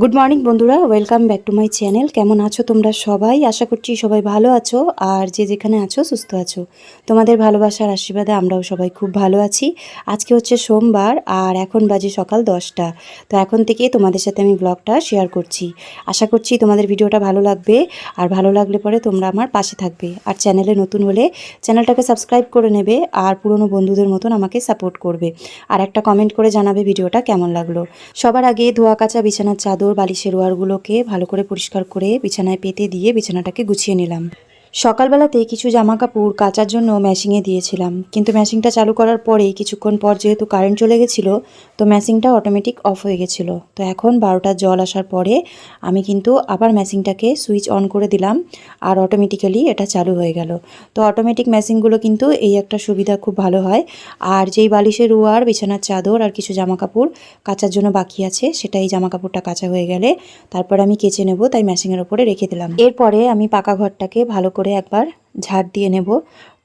Good morning বন্ধুরা। Welcome back to my channel কেমন আছো তোমরা সবাই? আশা করছি সবাই ভালো আছো। আর যে যেখানে আছো, সুস্থ আছো। তোমাদের ভালোবাসার আশীর্বাদে আমরাও সবাই খুব ভালো আছি। আজকে হচ্ছে সোমবার, আর এখন বাজে সকাল দশটা। তো এখন থেকে তোমাদের সাথে আমি ব্লগটা শেয়ার করছি। আশা করছি তোমাদের ভিডিওটা ভালো লাগবে। আর ভালো লাগলে পরে তোমরা আমার পাশে থাকবে। আর চ্যানেলে নতুন হলে চ্যানেলটাকে সাবস্ক্রাইব করে নেবে। আর পুরনো বন্ধুদের মতন আমাকে সাপোর্ট করবে। আর একটা কমেন্ট করে জানাবে ভিডিওটা কেমন লাগল। সবার আগে ধোয়া কাচা বিছানার চাদর বালিশের ওয়ারগুলোকে ভালো করে পরিষ্কার করে বিছানায় পেতে দিয়ে বিছানাটাকে গুছিয়ে নিলাম। সকালবেলাতে কিছু জামা কাপড় কাচার জন্য ম্যাশিংয়ে দিয়েছিলাম। কিন্তু ম্যাশিংটা চালু করার পরে কিছুক্ষণ পর যেহেতু কারেন্ট চলে গেছিল, তো ম্যাশিংটা অটোমেটিক অফ হয়ে গেছিল। তো এখন বারোটার জল আসার পরে আমি কিন্তু আবার ম্যাশিংটাকে সুইচ অন করে দিলাম আর অটোমেটিক্যালি এটা চালু হয়ে গেল। তো অটোমেটিক ম্যাশিংগুলো কিন্তু এই একটা সুবিধা খুব ভালো হয়। আর যেই বালিশের রুয়ার, বিছানার চাদর আর কিছু জামা কাপড় কাচার জন্য বাকি আছে সেটা এই জামা কাপড়টা কাচা হয়ে গেলে তারপর আমি কেচে নেব, তাই ম্যাশিংয়ের ওপরে রেখে দিলাম। এরপরে আমি পাকা ঘরটাকে ভালো করে একবার ঝাড় দিয়ে নেব।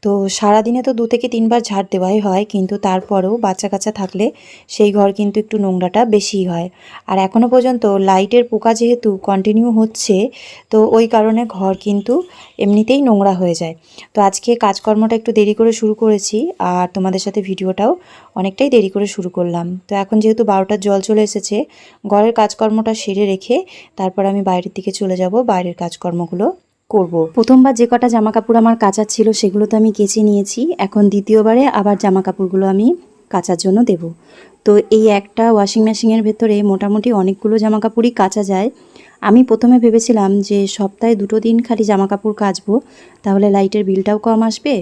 তো সারাদিনে তো দু থেকে তিনবার ঝাড় দেওয়াই হয়, কিন্তু তারপরেও বাচ্চা কাচ্চা থাকলে সেই ঘর কিন্তু একটু নোংরাটা বেশি হয়। আর এখনও পর্যন্ত লাইটের পোকা যেহেতু কন্টিনিউ হচ্ছে, তো ওই কারণে ঘর কিন্তু এমনিতেই নোংরা হয়ে যায়। তো আজকে কাজকর্মটা একটু দেরি করে শুরু করেছি, আর তোমাদের সাথে ভিডিওটাও অনেকটাই দেরি করে শুরু করলাম। তো এখন যেহেতু বারোটার জল চলে এসেছে, ঘরের কাজকর্মটা সেরে রেখে তারপর আমি বাইরের দিকে চলে যাব, বাইরের কাজকর্মগুলো করব। প্রথমবার যে কটা জামা কাপড় আমার কাচার ছিল সেগুলো তো আমি কেচে নিয়েছি। এখন দ্বিতীয়বারে আবার জামা কাপড়গুলো আমি কাচার জন্য দেব। তো এই একটা ওয়াশিং মেশিনের ভেতরে মোটামুটি অনেকগুলো জামা কাপড়ই কাচা যায়। আমি প্রথমে ভেবেছিলাম যে সপ্তাহে দুটো দিন খালি জামা কাপড় কাচবো, তাহলে লাইটের বিলটাও কম আসবে।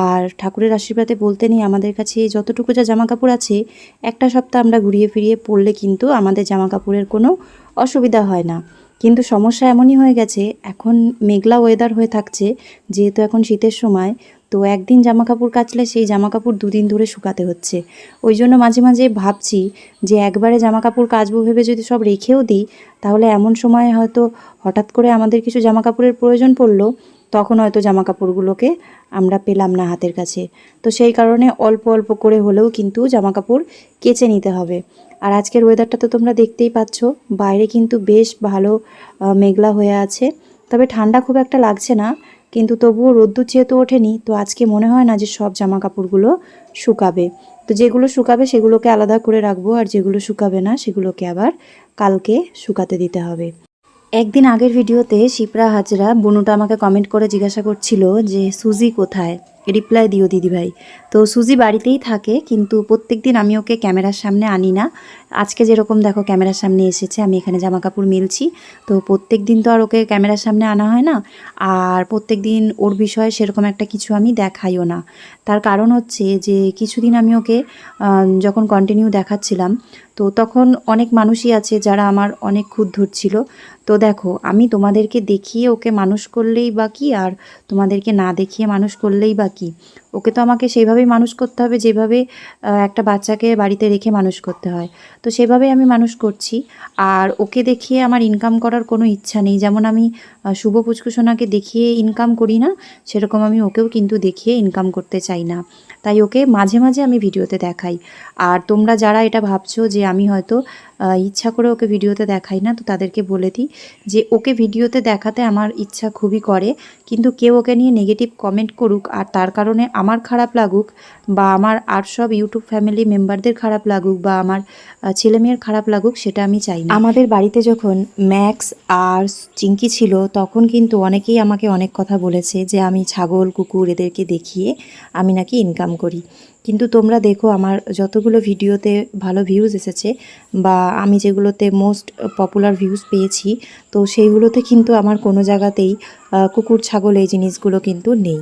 আর ঠাকুরের আশীর্বাদে বলতে নেই, আমাদের কাছে যতটুকু যা জামা কাপড় আছে, একটা সপ্তাহ আমরা ঘুরিয়ে ফিরিয়ে পরলে কিন্তু আমাদের জামা কাপড়ের কোনো অসুবিধা হয় না। কিন্তু সমস্যা এমনই হয়ে গেছে, এখন মেঘলা ওয়েদার হয়ে থাকছে, যেহেতু এখন শীতের সময়, তো একদিন জামা কাপড় কাচলে সেই জামা কাপড় দুদিন ধরে শুকাতে হচ্ছে। ওই জন্য মাঝে মাঝে ভাবছি যে একবারে জামা কাপড় কাচবো ভেবে যদি সব রেখেও দিই, তাহলে এমন সময় হয়তো হঠাৎ করে আমাদের কিছু জামা কাপড়ের প্রয়োজন পড়ল, তখন হয়তো জামা কাপড়গুলোকে আমরা পেলাম না হাতের কাছে। তো সেই কারণে অল্প অল্প করে হলেও কিন্তু জামা কাপড় কেচে নিতে হবে। আর আজকের ওয়েদারটা তো তোমরা দেখতেই পাচ্ছ। বাইরে কিন্তু বেশ ভালো মেঘলা হয়ে আছে। তবে ঠান্ডা খুব একটা লাগছে না, কিন্তু তবুও রোদ্দুর যেহেতু ওঠেনি, তো আজকে মনে হয় না যে সব জামা কাপড়গুলো শুকাবে। তো যেগুলো শুকাবে সেগুলোকে আলাদা করে রাখব, আর যেগুলো শুকাবে না সেগুলোকে আবার কালকে শুকাতে দিতে হবে। একদিন আগের ভিডিওতে শিপ্রা হাজরা বুনুটা আমাকে কমেন্ট করে জিজ্ঞাসা করছিল যে, সুজি কোথায়? রিপ্লাই দিও দিদিভাই। তো সুজি বাড়িতেই থাকে, কিন্তু প্রত্যেক দিন আমি ওকে ক্যামেরার সামনে আনি না। আজকে যেরকম দেখো ক্যামেরার সামনে এসেছে, আমি এখানে জামা কাপড় মেলছি। তো প্রত্যেক দিন তো আর ওকে ক্যামেরার সামনে আনা হয় না, আর প্রত্যেক দিন ওর বিষয়ে সেরকম একটা কিছু আমি দেখাইও না। তার কারণ হচ্ছে যে, কিছুদিন আমি ওকে যখন কন্টিনিউ দেখাচ্ছিলাম, তো তখন অনেক মানুষই আছে যারা আমার অনেক খুদ ধরছিল তো দেখো, আমি তোমাদেরকে দেখিয়ে ওকে মানুষ করলেই বা কি, আর তোমাদেরকে না দেখিয়ে মানুষ করলেই বা কি। ওকে তো আমাকে সেইভাবেই মানুষ করতে হবে, যেভাবে একটা বাচ্চাকে বাড়িতে রেখে মানুষ করতে হয়। তো সেভাবেই আমি মানুষ করছি। আর ওকে দেখিয়ে আমার ইনকাম করার কোনো ইচ্ছা নেই। যেমন আমি শুভ পুচকুসোনাকে দেখিয়ে ইনকাম করি না, সেরকম আমি ওকেও কিন্তু দেখিয়ে ইনকাম করতে চাই না। তাই ওকে মাঝে মাঝে আমি ভিডিওতে দেখাই। আর তোমরা যারা এটা ভাবছ যে আমি হয়তো ইচ্ছা করে ওকে ভিডিওতে দেখাই না, তো তাদেরকে বলে দিই যে ওকে ভিডিওতে দেখাতে আমার ইচ্ছা খুবই করে, কিন্তু কেউ ওকে নিয়ে নেগেটিভ কমেন্ট করুক আর তার কারণে আমার খারাপ লাগুক বা আমার আর সব ইউটিউব ফ্যামিলি মেম্বারদের খারাপ লাগুক বা আমার ছেলেমেয়ের খারাপ লাগুক, সেটা আমি চাই না। আমাদের বাড়িতে যখন ম্যাক্স আর চিঙ্কি ছিল, তখন কিন্তু অনেকেই আমাকে অনেক কথা বলেছে যে আমি ছাগল, কুকুর এদেরকে দেখিয়ে আমি নাকি ইনকাম করি। কিন্তু তোমরা দেখো আমার যতগুলো ভিডিওতে ভালো ভিউজ এসেছে বা আমি যেগুলোতে মোস্ট পপুলার ভিউজ পেয়েছি, তো সেইগুলোতে কিন্তু আমার কোনো জায়গাতেই কুকুর, ছাগল এই জিনিসগুলো কিন্তু নেই।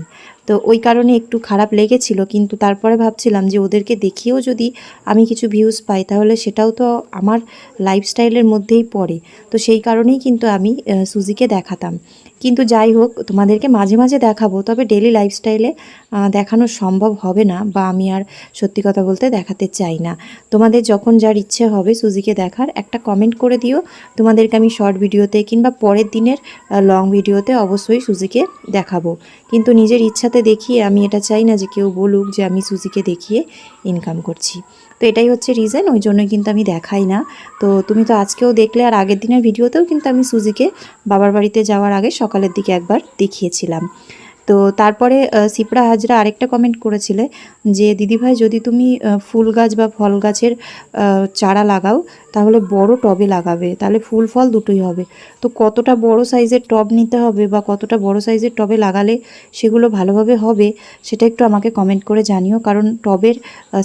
তো ওই কারণে একটু খারাপ লেগেছিল, কিন্তু তারপরে ভাবছিলাম যে ওদেরকে দেখিয়েও যদি আমি কিছু ভিউজ পাই, তাহলে সেটাও তো আমার লাইফস্টাইলের মধ্যেই পড়ে। তো সেই কারণেই কিন্তু আমি সুজিকে দেখাতাম। কিন্তু যাই হোক, তোমাদেরকে মাঝে মাঝে দেখাবো, তবে ডেলি লাইফস্টাইলে দেখানো সম্ভব হবে না বা আমি আর সত্যি কথা বলতে দেখাতে চাই না। তোমাদের যখন যার ইচ্ছে হবে সুজিকে দেখার, একটা কমেন্ট করে দিও। তোমাদেরকে আমি শর্ট ভিডিওতে কিংবা পরের দিনের লং ভিডিওতে অবশ্যই সুজিকে দেখাবো। কিন্তু নিজের ইচ্ছাতে দেখিয়ে আমি এটা চাই না যে কেউ বলুক যে আমি সুজিকে দেখিয়ে ইনকাম করছি। তো এটাই হচ্ছে রিজন ওই জন্যই কিন্তু আমি দেখাই না। তো তুমি তো আজকেও দেখলে আর আগের দিনের ভিডিওতেও কিন্তু আমি সুজিকে বাবার বাড়িতে যাওয়ার আগে সকালের দিকে একবার দেখিয়েছিলাম। তো তারপরে সিপরা হাজরা আরেকটা কমেন্ট করেছিলে যে, দিদিভাই, যদি তুমি ফুল গাছ বা ফল গাছের চারা লাগাও, তাহলে বড় টবে লাগাবে। তাহলে ফুল ফল দুটোই হবে। তো কতটা বড় সাইজের টব নিতে হবে বা কতটা বড় সাইজের টবে লাগালে সেগুলো ভালোভাবে হবে, সেটা একটু আমাকে কমেন্ট করে জানিও। কারণ টবের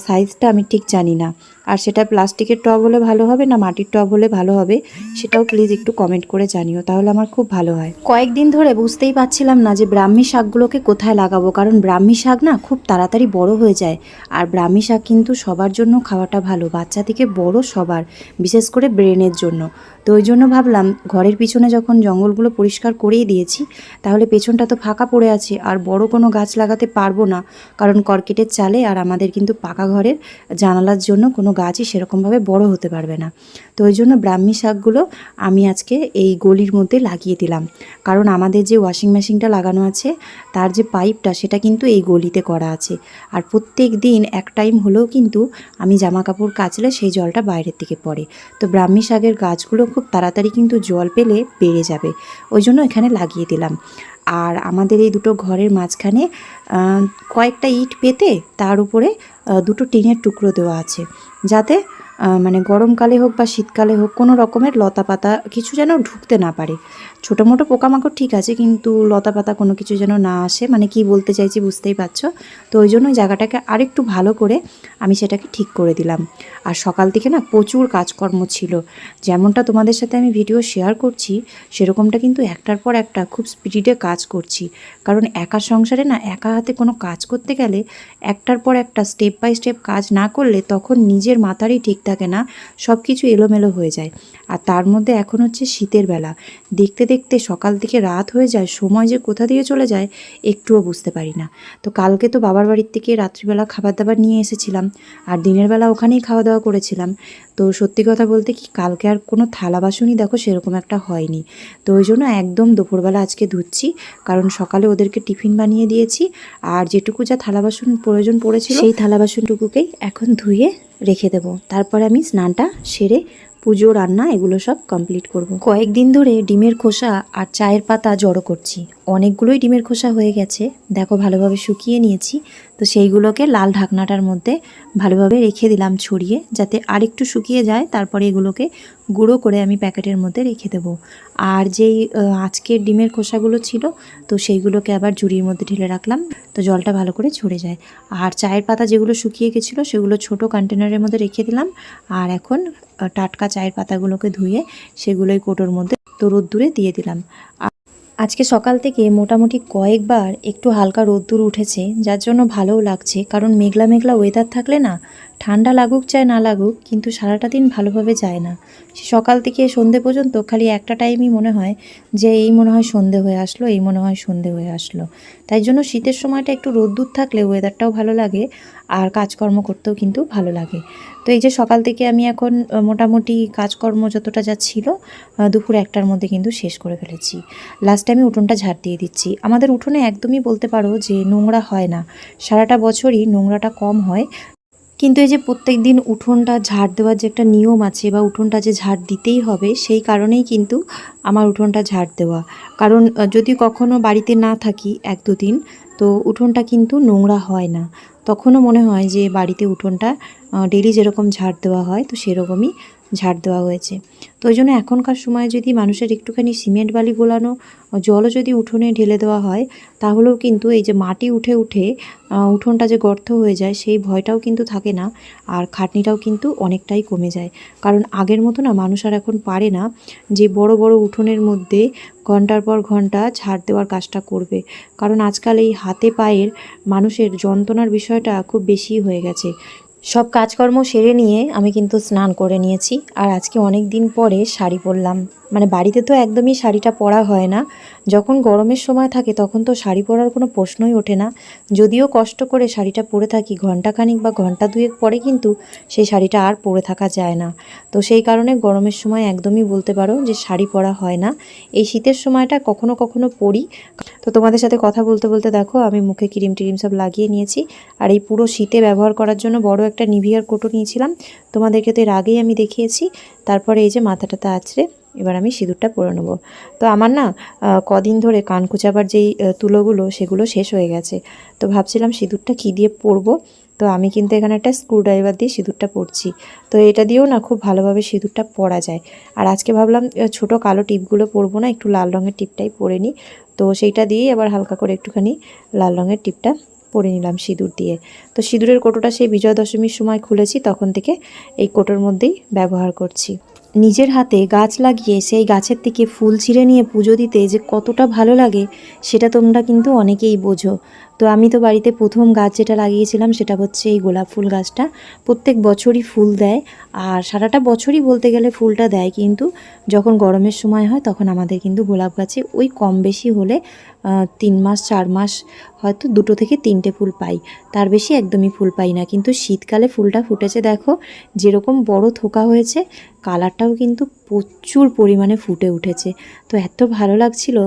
সাইজটা আমি ঠিক জানি না। আর সেটা প্লাস্টিকের টব হলে ভালো হবে না মাটির টব হলে ভালো হবে সেটাও প্লিজ একটু কমেন্ট করে জানিও, তাহলে আমার খুব ভালো হয়। কয়েকদিন ধরে বুঝতেই পারছিলাম না যে ব্রাহ্মী শাকগুলোকে কোথায় লাগাবো, কারণ ব্রাহ্মী শাক না খুব তাড়াতাড়ি বড় হয়ে যায়, আর ব্রাহ্মী শাক কিন্তু সবার জন্য খাওয়াটা ভালো, বাচ্চা থেকে বড় সবার, বিশেষ করে ব্রেনের জন্য। তো ওই জন্য ভাবলাম ঘরের পিছনে যখন জঙ্গলগুলো পরিষ্কার করেই দিয়েছি, তাহলে পেছনটা তো ফাঁকা পড়ে আছে আর বড় কোনো গাছ লাগাতে পারব না। কারণ কর্কেটের চালে আর আমাদের কিন্তু পাকা ঘরের জানালার জন্য কোনো গাছই সেরকমভাবে বড় হতে পারবে না। তো ওই জন্য ব্রাহ্মী শাকগুলো আমি আজকে এই গলির মধ্যে লাগিয়ে দিলাম। কারণ আমাদের যে ওয়াশিং মেশিনটা লাগানো আছে, তার যে পাইপটা, সেটা কিন্তু এই গলিতে করা আছে। আর প্রত্যেক দিন এক টাইম হলেও কিন্তু আমি জামা কাপড় কাচলে সেই জলটা বাইরের দিকে পড়ে। তো ব্রাহ্মী শাকের গাছগুলো খুব তাড়াতাড়ি কিন্তু জল পেলে বেড়ে যাবে। ওই জন্য এখানে লাগিয়ে দিলাম। আর আমাদের এই দুটো ঘরের মাঝখানে কয়েকটা ইট পেতে তার উপরে দুটো টিনের টুকরো দেওয়া আছে। যাতে মানে গরমকালে হোক বা শীতকালে হোক, কোনো রকমের লতা পাতা কিছু যেন ঢুকতে না পারে। ছোটো মোটো পোকামাকড় ঠিক আছে, কিন্তু লতা পাতা কোনো কিছু যেন না আসে মানে কি বলতে চাইছি বুঝতেই পারছ? তো ওই জন্য জায়গাটাকে আরেকটু ভালো করে আমি সেটাকে ঠিক করে দিলাম। আর সকাল থেকে না প্রচুর কাজকর্ম ছিল। যেমনটা তোমাদের সাথে আমি ভিডিও শেয়ার করছি, সেরকমটা কিন্তু একটার পর একটা খুব স্পিডে কাজ করছি। কারণ একা সংসারে না একা হাতে কোনো কাজ করতে গেলে একটার পর একটা স্টেপ বাই স্টেপ কাজ না করলে তখন নিজের মাথারই ঠিক থাকে না সব কিছু এলোমেলো হয়ে যায়। আর তার মধ্যে এখন হচ্ছে শীতের বেলা। দেখতে দেখতে সকাল থেকে রাত হয়ে যায়, সময় যে কোথা দিয়ে চলে যায় একটুও বুঝতে পারি না। তো কালকে তো বাবার বাড়ির থেকে রাত্রিবেলা খাবার দাবার নিয়ে এসেছিলাম আর দিনের বেলা ওখানেই খাওয়া দাওয়া করেছিলাম। তো সত্যি কথা বলতে কি কালকে আর কোনো থালা বাসনই দেখো সেরকম একটা হয়নি। তো ওই জন্য একদম দুপুরবেলা আজকে ধুচ্ছি, কারণ সকালে ওদেরকে টিফিন বানিয়ে দিয়েছি আর যেটুকু যা থালা বাসন প্রয়োজন পড়েছিল সেই থালা বাসনটুকুকেই এখন ধুয়ে রেখে দেবো। তারপর আমি স্নানটা সেরে পুজো, রান্না, এগুলো সব কমপ্লিট করব। কয়েকদিন ধরে ডিমের খোসা আর চায়ের পাতা জড়ো করছি। অনেকগুলোই ডিমের খোসা হয়ে গেছে। দেখো ভালোভাবে শুকিয়ে নিয়েছি। তো সেইগুলোকে লাল ঢাকনাটার মধ্যে ভালোভাবে রেখে দিলাম ছড়িয়ে, যাতে আরেকটু শুকিয়ে যায়। তারপরে এগুলোকে গুঁড়ো করে আমি প্যাকেটের মধ্যে রেখে দেবো। আর যেই আজকের ডিমের খোসাগুলো ছিল, তো সেইগুলোকে আবার ঝুড়ির মধ্যে ঢেলে রাখলাম, তো জলটা ভালো করে ঝরে যায়। আর চায়ের পাতা যেগুলো শুকিয়ে গেছিল, সেগুলো ছোট কন্টেনারের মধ্যে রেখে দিলাম। আর এখন টাটকা চায়ের পাতাগুলোকে ধুয়ে সেগুলোই কোটোর মধ্যে, তো রোদ্দুরে দিয়ে দিলাম। আজকে সকাল থেকে মোটামুটি কয়েকবার একটু হালকা রোদ্দুর উঠেছে, যার জন্য ভালোও লাগছে, কারণ মেঘলা মেঘলা ওয়েদার থাকলে না ঠান্ডা লাগুক চায় না লাগুক, কিন্তু সারাটা দিন ভালোভাবে যায় না। সকাল থেকে সন্ধে পর্যন্ত খালি একটা টাইমই মনে হয় যে এই মনে হয় সন্ধে হয়ে আসলো, এই মনে হয় সন্ধে হয়ে আসলো। তাই জন্য শীতের সময়টা একটু রোদ্দুর থাকলে ওয়েদারটাও ভালো লাগে, আর কাজকর্ম করতেও কিন্তু ভালো লাগে। তো এই যে সকাল থেকে আমি এখন মোটামুটি কাজকর্ম যতটা যা ছিল দুপুর একটার মধ্যে কিন্তু শেষ করে ফেলেছি। লাস্টে আমি উঠোনটা ঝাড় দিয়ে দিচ্ছি। আমাদের উঠোনে একদমই বলতে পারো যে নোংরা হয় না। সারাটা বছরই নোংরাটা কম হয়। কিন্তু এই যে প্রত্যেক দিন উঠোনটা ঝাড় দেওয়ার যে একটা নিয়ম আছে বা উঠোনটা যে ঝাড় দিতেই হবে, সেই কারণেই কিন্তু আমার উঠোনটা ঝাড় দেওয়া। কারণ যদি কখনো বাড়িতে না থাকি এক দুদিন তো উঠোনটা কিন্তু নোংরা হয় না। তখনও মনে হয় যে বাড়িতে উঠোনটা ডেলি যেরকম ঝাড় দেওয়া হয়, তো সেরকমই ঝাড় দেওয়া হয়েছে। তো ওই জন্য এখনকার সময় যদি মানুষের একটুখানি সিমেন্ট বালি গোলানো, জলও যদি উঠোনে ঢেলে দেওয়া হয়, তাহলেও কিন্তু এই যে মাটি উঠে উঠে উঠোনটা যে গর্ত হয়ে যায়, সেই ভয়টাও কিন্তু থাকে না, আর খাটনিটাও কিন্তু অনেকটাই কমে যায়। কারণ আগের মতো না মানুষ আর এখন পারে না যে বড় বড় উঠোনের মধ্যে ঘণ্টার পর ঘণ্টা ঝাড় দেওয়ার কাজটা করবে। কারণ আজকাল এই হাতে পায়ের মানুষের যন্ত্রণার বিষয়টা খুব বেশি হয়ে গেছে। সব কাজকর্ম সেরে নিয়ে আমি কিন্তু স্নান করে নিয়েছি। আর আজকে অনেক দিন পরে শাড়ি পরলাম। মানে বাড়িতে তো একদমই শাড়িটা পরা হয় না। যখন গরমের সময় থাকে তখন তো শাড়ি পরার কোনো প্রশ্নই ওঠে না। যদিও কষ্ট করে শাড়িটা পরে থাকি ঘন্টাখানিক বা ঘণ্টা দুয়েক পরে কিন্তু সেই শাড়িটা আর পরে থাকা যায় না। তো সেই কারণে গরমের সময় একদমই বলতে পারো যে শাড়ি পরা হয় না। এই শীতের সময়টা কখনো কখনো পরি। তো তোমাদের সাথে কথা বলতে বলতে দেখো, আমি মুখে ক্রিম টিরিম সব লাগিয়ে নিয়েছি। আর এই পুরো শীতে ব্যবহার করার জন্য বড় একটা নিভিয়ার কোটো নিয়েছিলাম। তোমাদেরকে তো এর আগেই আমি দেখিয়েছি। তারপরে এই যে মাথাটাতে আছড়ে, এবার আমি সিঁদুরটা পরে নেব। তো আমার না কদিন ধরে কান কুচাবার যেই তুলোগুলো, সেগুলো শেষ হয়ে গেছে। তো ভাবছিলাম সিঁদুরটা কী দিয়ে পরবো? তো আমি কিন্তু এখানে একটা স্ক্রুড্রাইভার দিয়ে সিঁদুরটা পরছি। তো এটা দিয়েও না খুব ভালোভাবে সিঁদুরটা পরা যায়। আর আজকে ভাবলাম ছোট কালো টিপগুলো পরবো না, একটু লাল রঙের টিপটাই পরে নিই। তো সেইটা দিয়েই আবার হালকা করে একটুখানি লাল রঙের টিপটা পরে নিলাম সিঁদুর দিয়ে। তো সিঁদুরের কোটোটা সেই বিজয়া দশমীর সময় খুলেছি, তখন থেকে এই কোটোর মধ্যেই ব্যবহার করছি। নিজের হাতে গাছ লাগিয়ে সেই গাছের থেকে ফুল ছিঁড়ে নিয়ে পুজো দিতে যে কতটা ভালো লাগে, সেটা তোমরা কিন্তু অনেকেই বোঝো। তো আমি তো বাড়িতে প্রথম গাছ যেটা লাগিয়েছিলাম সেটা হচ্ছে এই গোলাপ ফুল গাছটা। প্রত্যেক বছরই ফুল দেয় আর সারাটা বছরই বলতে গেলে ফুলটা দেয় কিন্তু যখন গরমের সময় হয় তখন আমাদের কিন্তু গোলাপ গাছে ওই কম বেশি হলে তিন মাস, চার মাস হয়তো দুটো থেকে তিনটে ফুল পাই। তার বেশি একদমই ফুল পাই না। কিন্তু শীতকালে ফুলটা ফুটেছে দেখো, যেরকম বড় থোকা হয়েছে, কালারটাও কিন্তু প্রচুর পরিমাণে ফুটে উঠেছে। তো এত ভালো লাগছিল।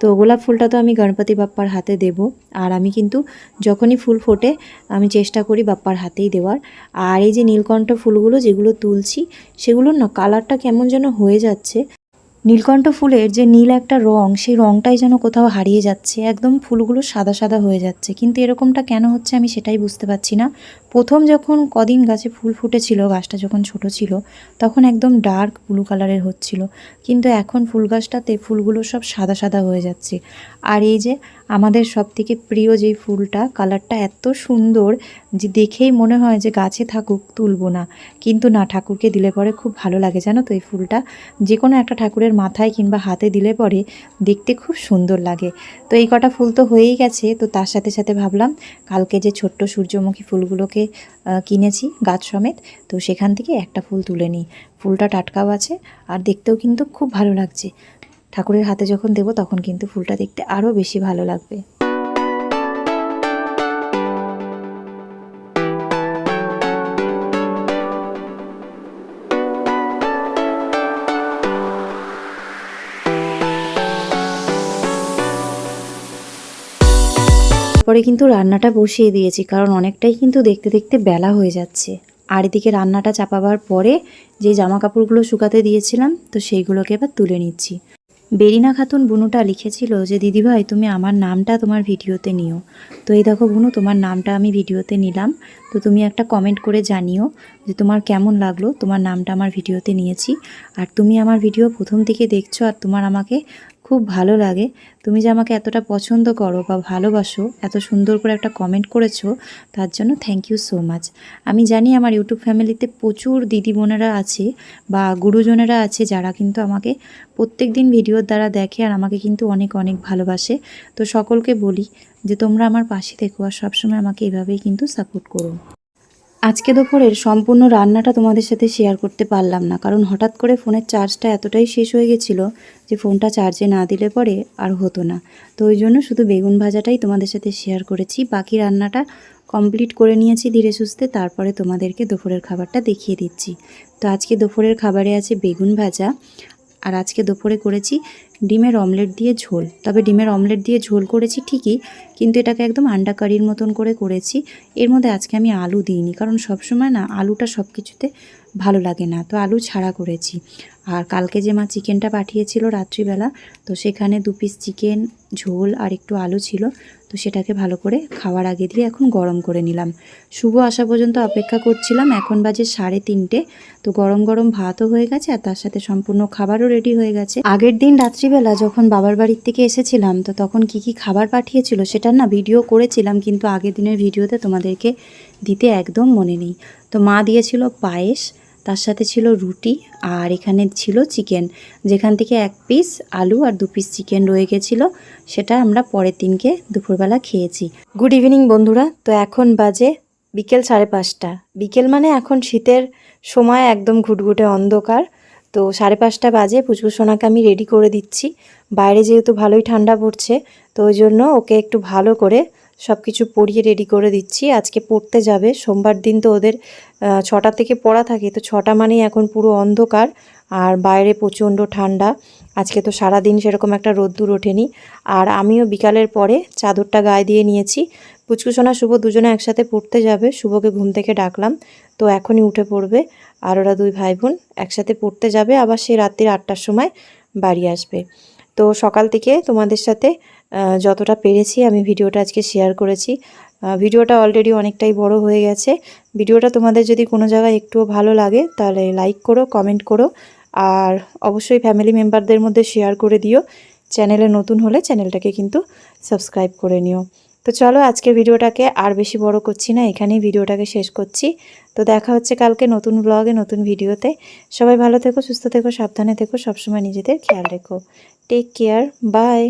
তো গোলাপ ফুলটা তো আমি গণপতি বাপ্পার হাতে দেব। আর আমি কিন্তু যখনই ফুল ফোটে, আমি চেষ্টা করি বাপ্পার হাতেই দেওয়ার। আর এই যে নীলকণ্ঠ ফুলগুলো যেগুলো তুলছি, সেগুলোর না কালারটা কেমন যেন হয়ে যাচ্ছে। নীলকণ্ঠ ফুলের যে নীল একটা রং, সেই রংটাই যেন কোথাও হারিয়ে যাচ্ছে। একদম ফুলগুলো সাদা সাদা হয়ে যাচ্ছে। কিন্তু এরকমটা কেন হচ্ছে আমি সেটাই বুঝতে পারছি না। প্রথম যখন কদিন গাছে ফুল ফুটেছিল, গাছটা যখন ছোট ছিল, তখন একদম ডার্ক ব্লু কালারের হচ্ছিল। কিন্তু এখন ফুল গাছটাতে ফুলগুলো সব সাদা সাদা হয়ে যাচ্ছে। আর এই যে আমাদের সব থেকে প্রিয় যেই ফুলটা, কালারটা এত সুন্দর যে দেখেই মনে হয় যে গাছে থাকুক, তুলবো না। কিন্তু না, ঠাকুরকে দিলে পরে খুব ভালো লাগে, জানো তো এই ফুলটা? যে কোনো একটা ঠাকুরের মাথায় কিংবা হাতে দিলে পরে দেখতে খুব সুন্দর লাগে। তো এই কটা ফুল তো হয়েই গেছে। তো তার সাথে সাথে ভাবলাম, কালকে যে ছোট্ট সূর্যমুখী ফুলগুলোকে কিনেছি গাছ সমেত, তো সেখান থেকে একটা ফুল তুলে নিই। ফুলটা টাটকাও আছে আর দেখতেও কিন্তু খুব ভালো লাগছে। ঠাকুরের হাতে যখন দেব তখন কিন্তু ফুলটা দেখতে আরও বেশি ভালো লাগবে। পরে কিন্তু রান্নাটা বসিয়ে দিয়েছি, কারণ অনেকটাই কিন্তু দেখতে দেখতে বেলা হয়ে যাচ্ছে। আর এদিকে রান্নাটা চাপাবার পরে যে জামা কাপড়গুলো শুকাতে দিয়েছিলাম, তো সেইগুলোকে এবার তুলে নিচ্ছি। বেরিনা খাতুন বুনুটা লিখেছিল যে দিদিভাই তুমি আমার নামটা তোমার ভিডিওতে নিও। তো এই দেখো বুনু, তোমার নামটা আমি ভিডিওতে নিলাম। তো তুমি একটা কমেন্ট করে জানিও যে, তোমার কেমন লাগল? তোমার নামটা আমার ভিডিওতে নিয়েছি। আর তুমি আমার ভিডিও প্রথম থেকে দেখছ আর তোমার আমাকে খুব ভালো লাগে। তুমি যে আমাকে এতটা পছন্দ করো বা ভালোবাসো, এত সুন্দর করে একটা কমেন্ট করেছ, তার জন্য থ্যাংক ইউ সো মাচ আমি জানি আমার ইউটিউব ফ্যামিলিতে প্রচুর দিদি বোনেরা আছে বা গুরুজনেরা আছে যারা কিন্তু আমাকে প্রত্যেক দিন ভিডিওর দ্বারা দেখে আর আমাকে কিন্তু অনেক অনেক ভালোবাসে। তো সকলকে বলি যে তোমরা আমার পাশে থেকো আর সবসময় আমাকে এভাবেই কিন্তু সাপোর্ট করো। আজকে দুপুরের সম্পূর্ণ রান্নাটা তোমাদের সাথে শেয়ার করতে পারলাম না। কারণ হঠাৎ করে ফোনের চার্জটা এতটাই শেষ হয়ে গেছিল যে ফোনটা চার্জে না দিলে পরে আর হতো না। তো ওই জন্য শুধু বেগুন ভাজাটাই তোমাদের সাথে শেয়ার করেছি। বাকি রান্নাটা কমপ্লিট করে নিয়েছি ধীরে সুস্থে। তারপরে তোমাদেরকে দুপুরের খাবারটা দেখিয়ে দিচ্ছি। তো আজকে দুপুরের খাবারে আছে বেগুন ভাজা। আর আজকে দুপুরে করেছি ডিমের অমলেট দিয়ে ঝোল। তবে ডিমের অমলেট দিয়ে ঝোল করেছি ঠিকই, কিন্তু এটাকে একদম আন্ডা কারির মতন করে করেছি। এর মধ্যে আজকে আমি আলু দিইনি, কারণ সবসময় না আলুটা সব কিছুতে ভালো লাগে না। তো আলু ছাড়া করেছি। আর কালকে যে মা চিকেনটা পাঠিয়েছিল রাত্রিবেলা, তো সেখানে দু পিস চিকেন ঝোল আর একটু আলু ছিল। তো সেটাকে ভালো করে খাওয়ার আগে দিয়ে এখন গরম করে নিলাম। শুভ আসা পর্যন্ত অপেক্ষা করছিলাম, এখন বাজে সাড়ে তিনটে। তো গরম গরম ভাতও হয়ে গেছে আর তার সাথে সম্পূর্ণ খাবারও রেডি হয়ে গেছে। আগের দিন রাত্রিবেলা যখন বাবার বাড়ির থেকে এসেছিলাম, তো তখন কি কি খাবার পাঠিয়েছিল সেটার না ভিডিও করেছিলাম, কিন্তু আগের দিনের ভিডিওতে তোমাদেরকে দিতে একদম মনে নেই। তো মা দিয়েছিল পায়েস তার সাথে ছিল রুটি আর এখানে ছিল চিকেন। যেখান থেকে এক পিস আলু আর দু পিস চিকেন রয়ে গেছিল, সেটা আমরা পরের দিনকে দুপুরবেলা খেয়েছি। গুড ইভিনিং বন্ধুরা, তো এখন বাজে বিকেল সাড়ে পাঁচটা। বিকেল মানে এখন শীতের সময় একদম ঘুটঘুটে অন্ধকার। তো সাড়ে পাঁচটা বাজে পুচকু সোনাকে আমি রেডি করে দিচ্ছি। বাইরে যেহেতু ভালোই ঠান্ডা পড়ছে, তো ওই জন্য ওকে একটু ভালো করে সব কিছু পরিয়ে রেডি করে দিচ্ছি। আজকে পড়তে যাবে। সোমবার দিন তো ওদের ছটা থেকে পড়া থাকে। তো ছটা মানেই এখন পুরো অন্ধকার আর বাইরে প্রচণ্ড ঠান্ডা। আজকে তো সারা দিন সেরকম একটা রোদ্দুর ওঠেনি। আর আমিও বিকালের পরে চাদরটা গায়ে দিয়ে নিয়েছি। পুচকুসোনা শুভ দুজনে একসাথে পড়তে যাবে। শুভকে ঘুম থেকে ডাকলাম। তো এখনই উঠে পড়বে। আর ওরা দুই ভাই বোন একসাথে পড়তে যাবে। আবার সেই রাত্রির আটটার সময় বাড়ি আসবে। তো সকাল থেকে তোমাদের সাথে যতটা পেরেছি আমি ভিডিওটা আজকে শেয়ার করেছি। ভিডিওটা অলরেডি অনেকটাই বড় হয়ে গেছে। ভিডিওটা তোমাদের যদি কোনো জায়গায় একটুও ভালো লাগে, তাহলে লাইক করো কমেন্ট করো। আর অবশ্যই ফ্যামিলি মেম্বারদের মধ্যে শেয়ার করে দিও। চ্যানেলে নতুন হলে চ্যানেলটাকে কিন্তু সাবস্ক্রাইব করে নিও। তো চলো আজকের ভিডিওটাকে আর বেশি বড় করছি না, এখানেই ভিডিওটাকে শেষ করছি। তো দেখা হচ্ছে কালকে নতুন ব্লগে নতুন ভিডিওতে। সবাই ভালো থেকো, সুস্থ থেকো, সাবধানে থেকো, সবসময় নিজেদের খেয়াল রেখো। Take care bye